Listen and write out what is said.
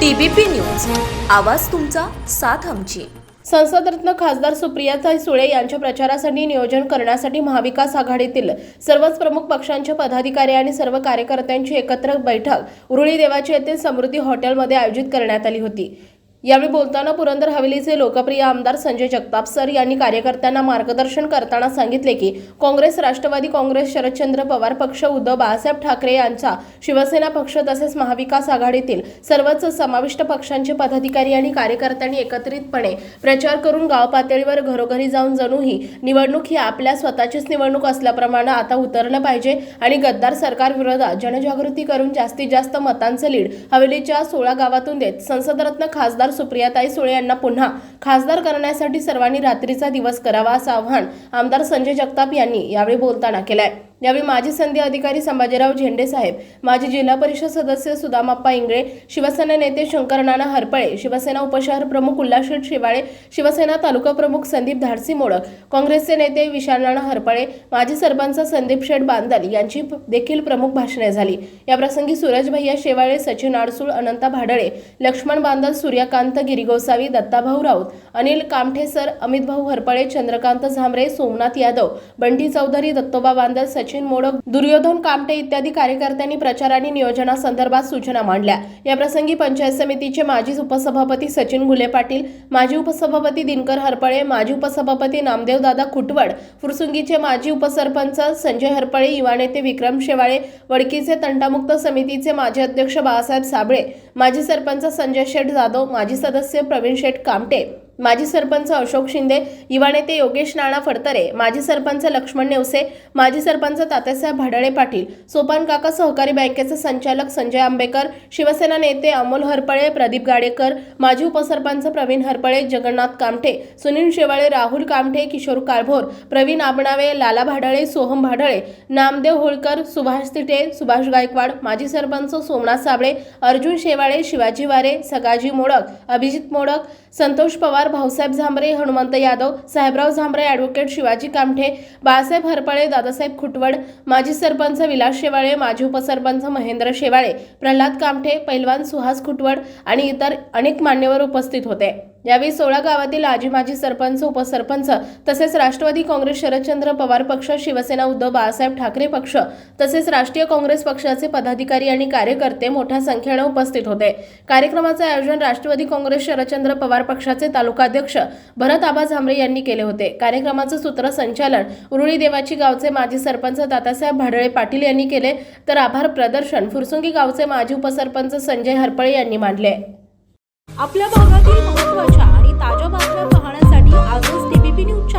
TBP news. आवाज तुमचा साथ आमची. संसदरत्न खासदार सुप्रियाताई सुळे यांच्या प्रचारासाठी नियोजन करण्यासाठी महाविकास आघाडीतील सर्वच प्रमुख पक्षांच्या पदाधिकारी आणि सर्व कार्यकर्त्यांची एकत्र बैठक उरुळी देवाची येथील समृद्धी हॉटेलमध्ये आयोजित करण्यात आली होती. यावेळी बोलताना पुरंदर हवेलीचे लोकप्रिय आमदार संजय जगताप सर यांनी कार्यकर्त्यांना मार्गदर्शन करताना सांगितले की काँग्रेस राष्ट्रवादी काँग्रेस शरदचंद्र पवार पक्ष उद्धव बाळासाहेब ठाकरे यांचा शिवसेना पक्ष तसेच महाविकास आघाडीतील सर्वच समाविष्ट पक्षांचे पदाधिकारी आणि कार्यकर्त्यांनी एकत्रितपणे प्रचार करून गाव पातळीवर घरोघरी जाऊन जणू ही निवडणूक ही आपल्या स्वतःचीच निवडणूक असल्याप्रमाणे आता उतरलं पाहिजे आणि गद्दार सरकार विरोधात जनजागृती करून जास्तीत जास्त मतांचं लीड हवेलीच्या सोळा गावातून देत. संसदरत्न खासदार सुप्रियाताई सुळे यांना पुन्हा खासदार करण्यासाठी सर्वांनी रात्रीचा दिवस करावा असं आवाहन आमदार संजय जगताप यांनी यावेळी बोलताना केलंय. यावेळी माजी संधी अधिकारी संभाजीराव झेंडे साहेब माजी जिल्हा परिषद सदस्य सुदामाप्पा इंगळे शिवसेना नेते शंकरनाना हरपळे शिवसेना उपशहर प्रमुख उल्हासशेठ शिवाळे शिवसेना तालुका प्रमुख संदीप धाडसी मोडक काँग्रेसचे नेते विशालनाना हरपळे माजी सरपंच संदीप शेठ बांदल यांची देखील प्रमुख भाषणे झाली. याप्रसंगी सूरज भैया शेवाळे सचिन आडसूळ अनंता भाडळे लक्ष्मण बांदल सूर्यकांत गिरिगोसावी दत्ताभाऊ राऊत अनिल कामठे सर अमितभाऊ हरपळे चंद्रकांत झांबरे सोमनाथ यादव बंटी चौधरी दत्तोबा बांदल सचिन मोडक दुर्योधन कामटे इत्यादी कार्यकर्त्यांनी प्रचार आणि नियोजनासंदर्भात सूचना मांडल्या. याप्रसंगी पंचायत समितीचे माजी उपसभापती सचिन घुले पाटील माजी उपसभापती दिनकर हरपळे माजी उपसभापती नामदेव दादा खुटवड फुरसुंगीचे माजी उपसरपंच संजय हरपळे युवा नेते विक्रम शेवाळे वडकीचे तंटामुक्त समितीचे माजी अध्यक्ष बाळासाहेब साबळे माजी सरपंच संजय शेठ जाधव माजी सदस्य प्रवीण शेठ कामटे. माजी सरपंच अशोक शिंदे युवा नेते योगेश नाना फडतरे माजी सरपंच लक्ष्मण नेवसे माजी सरपंच तात्यासाहेब भाडळे पाटील सोपान काका सहकारी बँकेचे संचालक संजय आंबेकर शिवसेना नेते अमोल हरपळे प्रदीप गाडेकर माजी उपसरपंच प्रवीण हरपळे जगन्नाथ कामठे सुनील शेवाळे राहुल कामठे किशोर काळभोर प्रवीण आबणावे लाला भाडळे सोहम भाडळे नामदेव होळकर सुभाष तिटे सुभाष गायकवाड माजी सरपंच सोमनाथ साबळे अर्जुन शेवाळे शिवाजी वारे सगाजी मोडक अभिजित मोडक संतोष पवार भाऊसाहेब झांबरे हनुमंत यादव साहेबराव झांबरे ॲडव्होकेट शिवाजी कामठे बाळासाहेब हरपळे दादासाहेब खुटवड माजी सरपंच विलास शेवाळे माजी उपसरपंच महेंद्र शेवाळे प्रल्हाद कामठे पैलवान सुहास खुटवड आणि इतर अनेक मान्यवर उपस्थित होते. यावेळी सोळा गावातील आजी माजी सरपंच उपसरपंच तसेच राष्ट्रवादी काँग्रेस शरदचंद्र पवार पक्ष शिवसेना उद्धव बाळासाहेब ठाकरे पक्ष तसेच राष्ट्रीय काँग्रेस पक्षाचे पदाधिकारी आणि कार्यकर्ते मोठ्या संख्येने उपस्थित होते. कार्यक्रमाचे आयोजन राष्ट्रवादी काँग्रेस शरदचंद्र पवार पक्षाचे तालुकाध्यक्ष भरत आबा झांबरे यांनी केले होते. कार्यक्रमाचं सूत्रसंचालन उरुळी देवाची गावचे माजी सरपंच दादासाहेब भाडळे पाटील यांनी केले. तर आभार प्रदर्शन फुरसुंगी गावचे माजी उपसरपंच संजय हरपळे यांनी मांडले. आपल्या भागातील continued